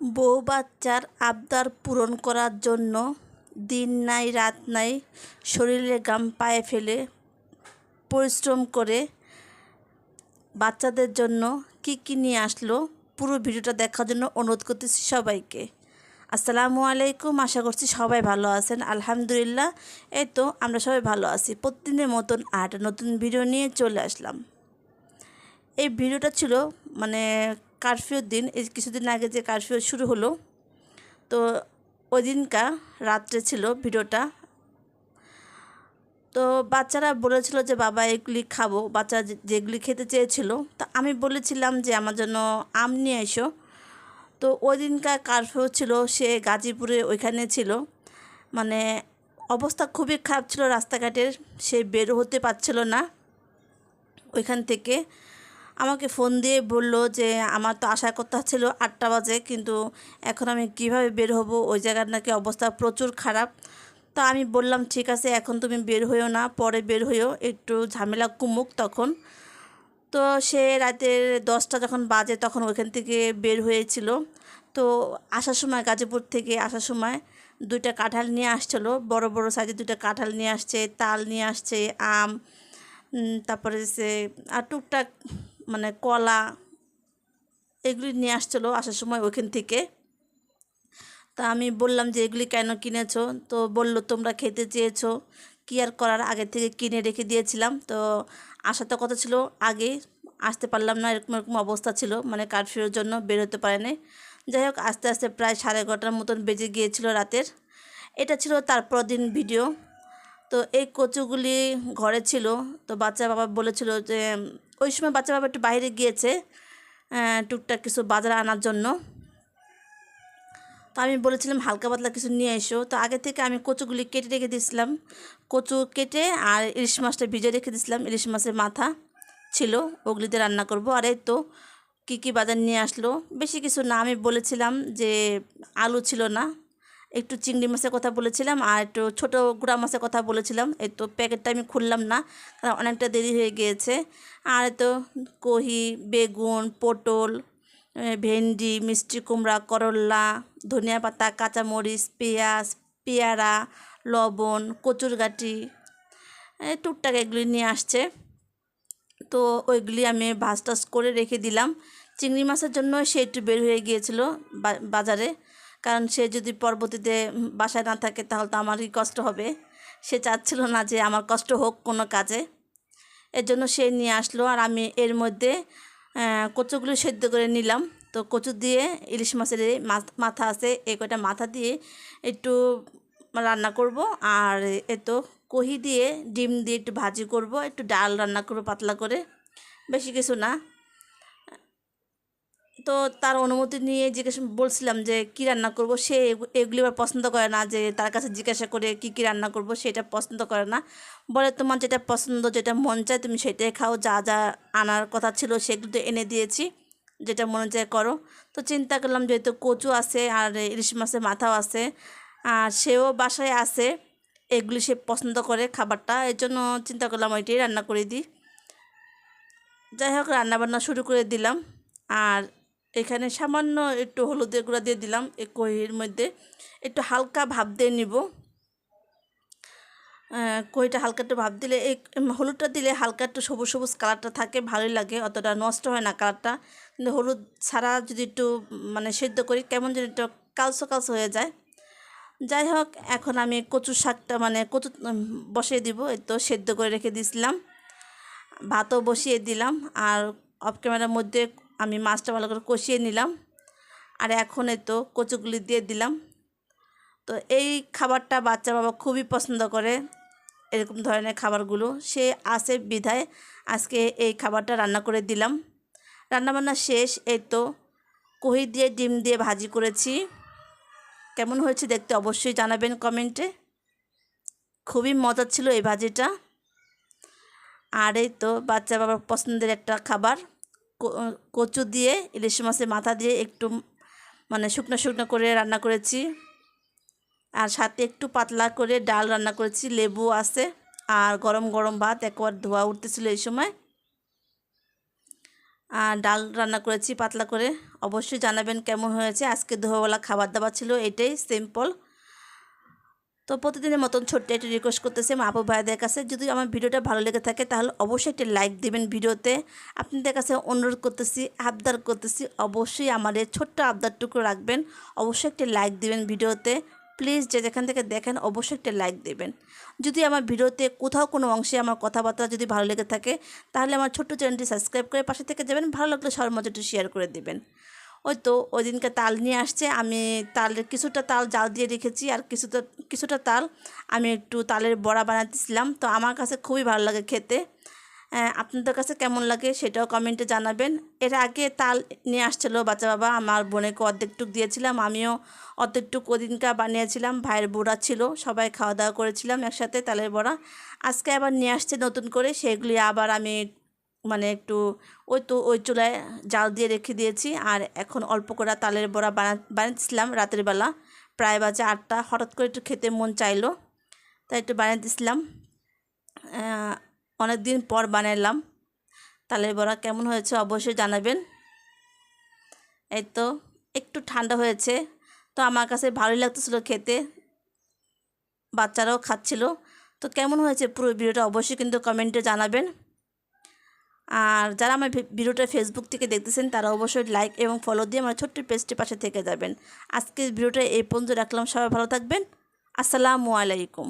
বউ বাচ্চার আবদার পূরণ করার জন্য দিন নাই, রাত নাই শরীরে গাম পায়ে ফেলে পরিশ্রম করে বাচ্চাদের জন্য কি কি নিয়ে আসলো পুরো ভিডিওটা দেখার জন্য অনুরোধ করতেছি সবাইকে। আসসালামু আলাইকুম, আশা করছি সবাই ভালো আছেন। আলহামদুলিল্লাহ, এই তো আমরা সবাই ভালো আছি। প্রতিদিনের মতন আর নতুন ভিডিও নিয়ে চলে আসলাম। এই ভিডিওটা ছিল মানে কারফিউর দিন, এই কিছুদিন আগে যে কারফিউ শুরু হলো, তো ওই দিনকা রাত্রে ছিল ভিডিওটা। তো বাচ্চারা বলেছিল যে, বাবা, এগুলি খাব। বাচ্চা যেগুলি খেতে চেয়েছিল। তা আমি বলেছিলাম যে, আমার জন্য আম নিয়ে এসো। তো ওই দিনকার কারফিউ ছিল, সে গাজীপুরে ওইখানে ছিল। মানে অবস্থা খুবই খারাপ ছিল রাস্তাঘাটের, সে বের হতে পারছিল না ওইখান থেকে। আমাকে ফোন দিয়ে বলল যে, আমার তো আশা কথা ছিল আটটা বাজে, কিন্তু এখন আমি কীভাবে বের হব? ওই জায়গার নাকি অবস্থা প্রচুর খারাপ। তা আমি বললাম, ঠিক আছে, এখন তুমি বের হইও না, পরে বের হইও, একটু ঝামেলা কুমুক তখন। তো সে রাতের দশটা যখন বাজে, তখন ওইখান থেকে বের হয়েছিল। তো আসার সময়, গাজীপুর থেকে আসার সময় দুইটা কাঁঠাল নিয়ে আসছিল। বড় বড় সাইজে দুইটা কাঁঠাল নিয়ে আসছে, তাল নিয়ে আসছে, আম তারপরে সে আর টুকটাক মানে কলা এগুলি নিয়ে আসছিল আসার সময় ওইখান থেকে। তা আমি বললাম যে, এগুলি কেন কিনেছো? তো বলল, তোমরা খেতে চেয়েছো। কি আর করার? আগে থেকে কিনে রেখে দিয়েছিলাম। তো আসা তো কথা ছিল, আগে আসতে পারলাম না, এরকম এরকম অবস্থা ছিল মানে কারফিউর জন্য বের হতে পারেনি। যাই হোক, আস্তে আস্তে প্রায় সাড়ে এগারোটার মতন বেজে গিয়েছিল রাতের। এটা ছিল তারপর দিন ভিডিও তো এই কচুগুলি ঘরে ছিল। তো বাচ্চা বাবা বলেছিল যে ওই সময় বাচ্চা বাবা একটু বাইরে গিয়েছে টুকটাক কিছু বাজার আনার জন্য। তো আমি বলেছিলাম, হালকা পাতলা কিছু নিয়ে এসো। তো আগে থেকে আমি কচুগুলি কেটে রেখে দিয়েছিলাম। কচু কেটে আর ইলিশ মাছটা ভিজে রেখে দিয়েছিলাম। ইলিশ মাছের মাথা ছিল ওগুলিতে রান্না করব। আর এই তো কী কী বাজার নিয়ে আসলো, বেশি কিছু না। আমি বলেছিলাম যে আলু ছিল না একটু চিংড়ি মাছের কথা বলেছিলাম আর একটু ছোটো গুঁড়া মাছের কথা বলেছিলাম। এই তো প্যাকেটটা আমি খুললাম না, কারণ অনেকটা দেরি হয়ে গিয়েছে। আর তো কহি, বেগুন, পটল ভেন্ডি, মিষ্টি কুমড়া করল্লা ধনিয়া পাতা, কাঁচামরিচ, পেঁয়াজ, পেয়ারা, লবণ কচুরগাটি টুকটাক এগুলি নিয়ে আসছে। তো ওইগুলি আমি ভাজ টাজ করে রেখে দিলাম। চিংড়ি মাছের জন্য সে একটু বের হয়ে গিয়েছিল বাজারে। কারণ সে যদি পরবর্তীতে বাসায় না থাকে তাহলে তো আমারই কষ্ট হবে। সে চাচ্ছিল না যে আমার কষ্ট হোক কোনো কাজে। এর জন্য সে নিয়ে আসলো আর আমি এর মধ্যে কচুগুলো সেদ্ধ করে নিলাম। তো কচু দিয়ে ইলিশ মাছের এই মাথা আছে, এই কয়টা মাথা দিয়ে একটু রান্না করব। আর এ তো কহি দিয়ে ডিম দিয়ে একটু ভাজি করব, একটু ডাল রান্না করব পাতলা করে। বেশি কিছু না। তো তার অনুমতি নিয়ে জিজ্ঞেস বলছিলাম যে, কি রান্না করব? সে এগুলি আবার পছন্দ করে না যে, তার কাছে জিজ্ঞাসা করে কি কি রান্না করব, সেটা পছন্দ করে না। বলে, তোমার যেটা পছন্দ, যেটা মন চায়, তুমি সেটাই খাও। যা যা আনার কথা ছিল, সেগুলো তো এনে দিয়েছি। যেটা মনে চায় করো। তো চিন্তা করলাম যেহেতু কচু আছে আর ইলিশ মাছের মাথাও আছে, আর সেও বাসায় আছে, এগুলি সে পছন্দ করে খাবারটা, এর জন্য চিন্তা করলাম ওইটাই রান্না করে দিই। যাই হোক, রান্নাবান্না শুরু করে দিলাম। আর এখানে সামান্য একটু হলুদের গুঁড়া দিয়ে দিলাম, এই কহির মধ্যে। একটু হালকা ভাব দিয়ে নিব। কহিটা হালকা একটু ভাব দিলে, এই হলুদটা দিলে হালকা একটু সবুজ সবুজ কালারটা থাকে, ভালোই লাগে, অতটা নষ্ট হয় না কালারটা। কিন্তু হলুদ ছাড়া যদি একটু মানে সেদ্ধ করি, কেমন যেন একটু কালসো কালসো হয়ে যায়। যাই হোক, এখন আমি কচু শাকটা মানে কচু বসিয়ে দিব, এই তো সেদ্ধ করে রেখে দিয়েছিলাম। ভাতও বসিয়ে দিলাম, আর অফ ক্যামেরার মধ্যে আমি মাছটা ভালো করে কষিয়ে নিলাম। আর এখন তো কচুগুলি দিয়ে দিলাম। তো এই খাবারটা বাচ্চা বাবা খুবই পছন্দ করে এরকম ধরনের খাবারগুলো। সে আসে বিধায় আজকে এই খাবারটা রান্না করে দিলাম। রান্নাবান্না শেষ, এই তো কহি দিয়ে, ডিম দিয়ে ভাজি করেছি। কেমন হয়েছে দেখতে অবশ্যই জানাবেন কমেন্টে। খুবই মজার ছিল এই ভাজিটা। আর এই তো বাচ্চা বাবার পছন্দের একটা খাবার। কচু দিয়ে, ইলিশ মাছের মাথা দিয়ে একটু মানে শুকনো শুকনো করে রান্না করেছি। আর সাথে একটু পাতলা করে ডাল রান্না করেছি, লেবু আছে আর গরম গরম ভাত, একবার ধোয়া উঠতেছিল এই সময়। আর ডাল রান্না করেছি পাতলা করে। অবশ্যই জানাবেন কেমন হয়েছে। আজকে দুপুরবেলা খাবার দাবার ছিল এটাই সিম্পল তো প্রতিদিনের মতন ছোট্ট একটি রিকোয়েস্ট করতেছি আমার আপু ভাইদের কাছে। যদি আমার ভিডিওটা ভালো লেগে থাকে, তাহলে অবশ্যই একটি লাইক দিবেন ভিডিওতে। আপনাদের কাছে অনুরোধ করতেছি, আবদার করতেছি, অবশ্যই আমার এই ছোট্ট আবদারটুকু রাখবেন। অবশ্যই একটি লাইক দিবেন ভিডিওতে। প্লিজ যে যেখান থেকে দেখেন, অবশ্যই একটা লাইক দেবেন। যদি আমার ভিডিওতে কোথাও কোনো অংশে আমার কথাবার্তা যদি ভালো লেগে থাকে, তাহলে আমার ছোট্ট চ্যানেলটি সাবস্ক্রাইব করে পাশে থেকে যাবেন। ভালো লাগলে সবার একটু শেয়ার করে দেবেন। ওই তো ওই দিনকে তাল নিয়ে আসছে, আমি তালের কিছুটা তাল জাল দিয়ে রেখেছি আর কিছুটা কিছুটা তাল আমি একটু তালের বড়া বানাতেছিলাম। তো আমার কাছে খুবই ভালো লাগে খেতে। আপনাদের কাছে কেমন লাগে সেটাও কমেন্টে জানাবেন। এর আগে তাল নিয়ে আসছিল বাচ্চা বাবা, আমার বোনেকে অর্ধেকটুক দিয়েছিলাম, আমিও অর্ধেকটুক ওদিনকা বানিয়েছিলাম, ভাইয়ের বোড়া ছিল, সবাই খাওয়া দাওয়া করেছিলাম একসাথে তালের বড়া। আজকে আবার নিয়ে আসছে নতুন করে, সেগুলি আবার আমি মানে একটু ওই তো ওই চুলায় জাল দিয়ে রেখে দিয়েছি। আর এখন অল্প করে তালের বড়া বানা বানিয়েছিলাম রাতের বেলা। প্রায় বাজে আটটা। হঠাৎ করে একটু খেতে মন চাইলো, তাই একটু বানিয়ে দিয়েছিলাম অনেক দিন পর বানালাম তালের বড়া কেমন হয়েছে অবশ্যই জানাবেন। এই তো, একটু ঠান্ডা হয়েছে। তো আমার কাছে ভালোই লাগতেছিলো খেতে। বাচ্চারাও খাচ্ছিল। তো কেমন হয়েছে পুরো ভিডিওটা অবশ্যই কিন্তু কমেন্টে জানাবেন। আর যারা আমার ভিডিওটা ফেসবুক থেকে দেখতেছেন, তারা অবশ্যই লাইক এবং ফলো দিয়ে আমার ছোট্ট পেজটি পাশে থেকে যাবেন। আজকের ভিডিওটা এই পর্যন্ত রাখলাম। সবাই ভালো থাকবেন। আসসালামু আলাইকুম।